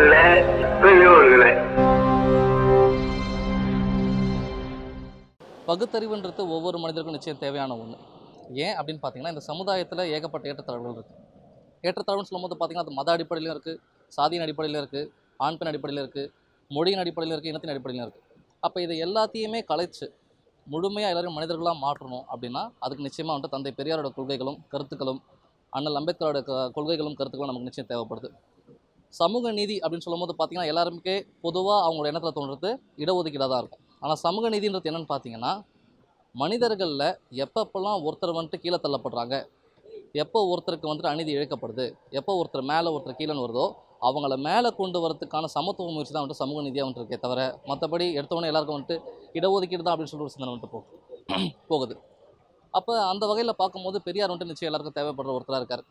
அல்ல பெரியோர்களை. பகுத்தறிவுன்றது ஒவ்வொரு மனிதருக்கும் நிச்சயம் தேவையான ஒன்று ஏன் அப்படின்னு பார்த்தீங்கன்னா இந்த சமுதாயத்தில் ஏகப்பட்ட ஏற்றத்தாழ்வுகள் இருக்குது ஏற்றத்தாழ்வுன்னு சொல்லும்போது பார்த்தீங்கன்னா அது மத அடிப்படையிலும் இருக்குது சாதியின் அடிப்படையில் இருக்குது ஆண் பெண் அடிப்படையில் இருக்குது மொழியின் அடிப்படையில் இருக்குது இனத்தின் அடிப்படையில் இருக்குது அப்போ இதை எல்லாத்தையுமே கலைச்சு முழுமையாக எல்லோரும் மனிதர்களாக மாற்றணும் அப்படின்னா அதுக்கு நிச்சயமாக வந்துட்டு தந்தை பெரியாரோட கொள்கைகளும் கருத்துக்களும் அண்ணல் அம்பேத்கரோட கொள்கைகளும் கருத்துக்களும் நமக்கு நிச்சயம் தேவைப்படுது. சமூக நீதி அப்படின்னு சொல்லும்போது பார்த்தீங்கன்னா எல்லாருமே பொதுவாக அவங்களோட எண்ணத்தில் தோன்றது இடஒதுக்கீடாக தான் இருக்கும். ஆனால் சமூக நீதின்றது என்னென்னு பார்த்தீங்கன்னா மனிதர்களில் எப்பப்பெல்லாம் ஒருத்தர் வந்துட்டு கீழே தள்ளப்படுறாங்க எப்போ ஒருத்தருக்கு வந்துட்டு அநீதி இழக்கப்படுது எப்போ ஒருத்தர் மேலே ஒருத்தர் கீழேன்னு வருதோ அவங்கள மேலே கொண்டு வரதுக்கான சமத்துவ முயற்சி தான் வந்துட்டு சமூக நீதியாக வந்துட்டு இருக்கே தவிர மற்றபடி எடுத்தவொடனே எல்லாருக்கும் வந்துட்டு இடஒதுக்கீடு தான் அப்படின்னு சொல்லிட்டு ஒரு சிந்தனை வந்துட்டு போகுது. போகுது. அப்போ அந்த வகையில் பார்க்கும்போது பெரியார் வந்துட்டு நிச்சயம் எல்லாருக்கும் தேவைப்படுற ஒருத்தராக இருக்கார்.